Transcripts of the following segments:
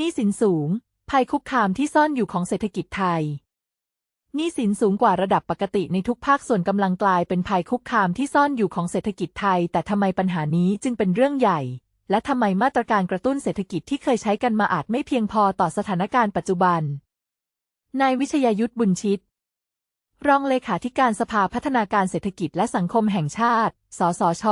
หนี้สินสูง ภัยคุกคามที่ซ่อนอยู่ของเศรษฐกิจไทยหนี้สินสูงกว่าระดับปกติในทุกภาคส่วนกำลังกลายเป็นภัยคุกคามที่ซ่อนอยู่ของเศรษฐกิจไทย แต่ทำไมปัญหานี้จึงเป็นเรื่องใหญ่ และทำไมมาตรการกระตุ้นเศรษฐกิจที่เคยใช้กันมาอาจไม่เพียงพอต่อสถานการณ์ปัจจุบัน นายวิชยยุทธบุญชิต รองเลขาธิการสภาพัฒนาการเศรษฐกิจและสังคมแห่งชาติ สสช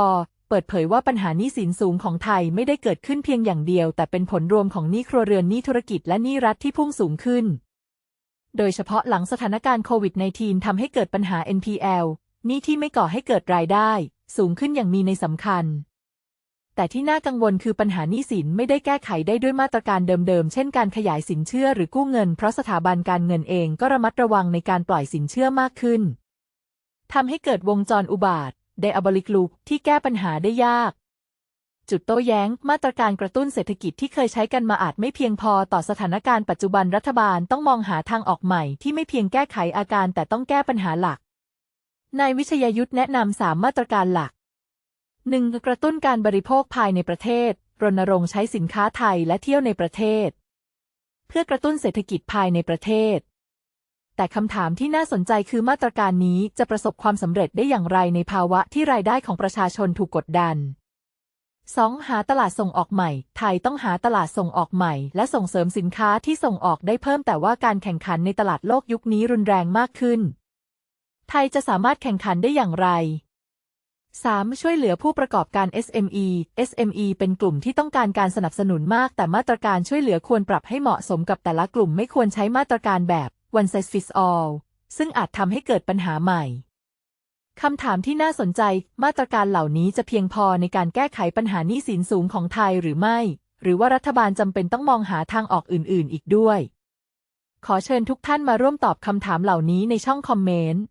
เปิดเผยว่าปัญหาหนี้สินสูงของไทยไม่ได้เกิดขึ้นเพียงอย่างเดียว แต่เป็นผลรวมของหนี้ครัวเรือนหนี้ธุรกิจและหนี้รัฐที่พุ่งสูงขึ้น โดยเฉพาะหลังสถานการณ์โควิด -19 ทำให้เกิดปัญหา NPL หนี้ที่ไม่ก่อให้เกิดรายได้ สูงขึ้นอย่างมีในสำคัญ แต่ที่น่ากังวลคือปัญหาหนี้สินไม่ได้แก้ไขได้ด้วยมาตรการเดิมๆ เช่นการขยายสินเชื่อหรือกู้เงิน เพราะสถาบันการเงินเองก็ระมัดระวังในการปล่อยสินเชื่อมากขึ้นทำให้เกิดวงจรอุบาท diabolic loop ที่แก้ปัญหาได้ยาก จุดโต้แย้ง มาตรการกระตุ้นเศรษฐกิจที่เคยใช้กันมาอาจไม่เพียงพอต่อสถานการณ์ปัจจุบันรัฐบาลต้องมองหาทางออกใหม่ที่ไม่เพียงแก้ไขอาการแต่ต้องแก้ปัญหาหลัก นายวิชยยุทธแนะนำสามมาตรการหลัก 1. กระตุ้นการบริโภคภายในประเทศ รณรงค์ใช้สินค้าไทยและเที่ยวในประเทศ เพื่อกระตุ้นเศรษฐกิจภายในประเทศ แต่คำถามที่น่าสนใจคือมาตรการนี้จะประสบความสำเร็จได้อย่างไรในภาวะที่รายได้ของประชาชนถูกกดดัน 2. หาตลาดส่งออกใหม่ ไทยต้องหาตลาดส่งออกใหม่ และส่งเสริมสินค้าที่ส่งออกได้เพิ่มแต่ว่าการแข่งขันในตลาดโลกยุคนี้รุนแรงมากขึ้น ไทยจะสามารถแข่งขันได้อย่างไร 3. ช่วยเหลือผู้ประกอบการ SME SME เป็นกลุ่มที่ต้องการการสนับสนุนมาก แต่มาตรการช่วยเหลือควรปรับให้เหมาะสมกับแต่ละกลุ่มไม่ควรใช้มาตรการแบบ one size fits all ซึ่งอาจทำให้เกิดปัญหาใหม่คำถามที่น่าสนใจ มาตรการเหล่านี้จะเพียงพอในการแก้ไขปัญหาหนี้สินสูงของไทยหรือไม่ หรือว่ารัฐบาลจำเป็นต้องมองหาทางออกอื่น ๆ อีกด้วย ขอเชิญทุกท่านมาร่วมตอบคำถามเหล่านี้ในช่องคอมเมนต์